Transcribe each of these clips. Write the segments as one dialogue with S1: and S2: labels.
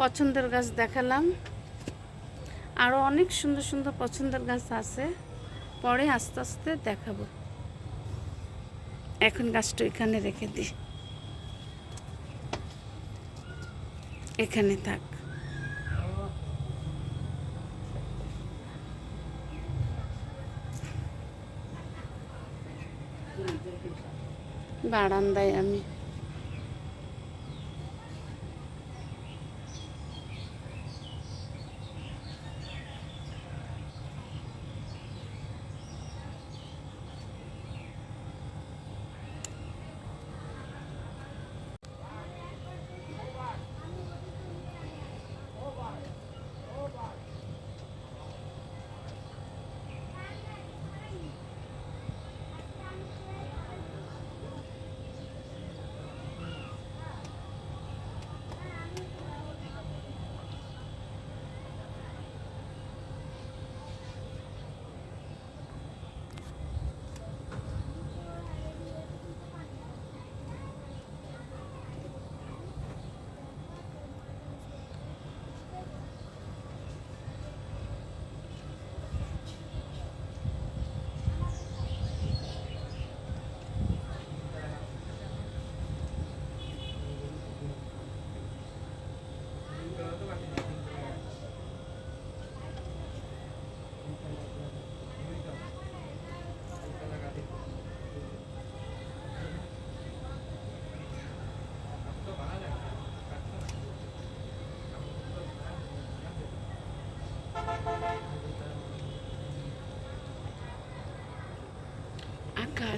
S1: পছন্দের গাছ দেখালাম। আরও অনেক সুন্দর সুন্দর পছন্দের গাছ আছে। পরে আস্তে আস্তে দেখাবো। এখন গাছটা এখানে রেখে দিই। এখানে থাক। বারান্দায় আমি।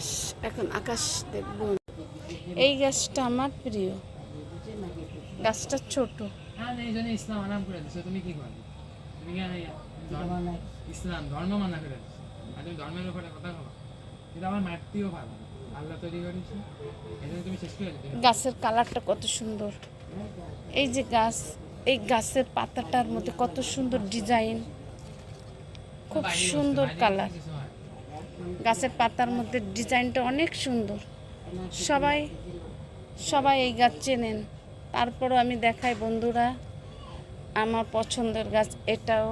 S1: আকাশ এখন আকাশ দেখব। এই গাছটা আমার প্রিয়। গাছটা ছোট।
S2: এই জন্য ইসলাম আনাম করে দিছো। তুমি কি করবে? তুমি কেন এই ধর্ম- ইসলাম ধর্ম মানা করে দিছো। আর তুমি ধর্মের উপরে কথা বলো। কিন্তু আমার মাতৃও ভালো। আল্লাহ তৈরি করেছে। এই তুমি শেষ করে
S1: গাছের কালারটা কত সুন্দর। এই যে গাছ এই গাছের পাতাটার মধ্যে কত সুন্দর ডিজাইন। খুব সুন্দর কালার। গাছের পাতার মধ্যে ডিজাইনটা অনেক সুন্দর। সবাই সবাই এই গাছ চেনেন। তারপরও আমি দেখাই, বন্ধুরা, আমার পছন্দের গাছ এটাও।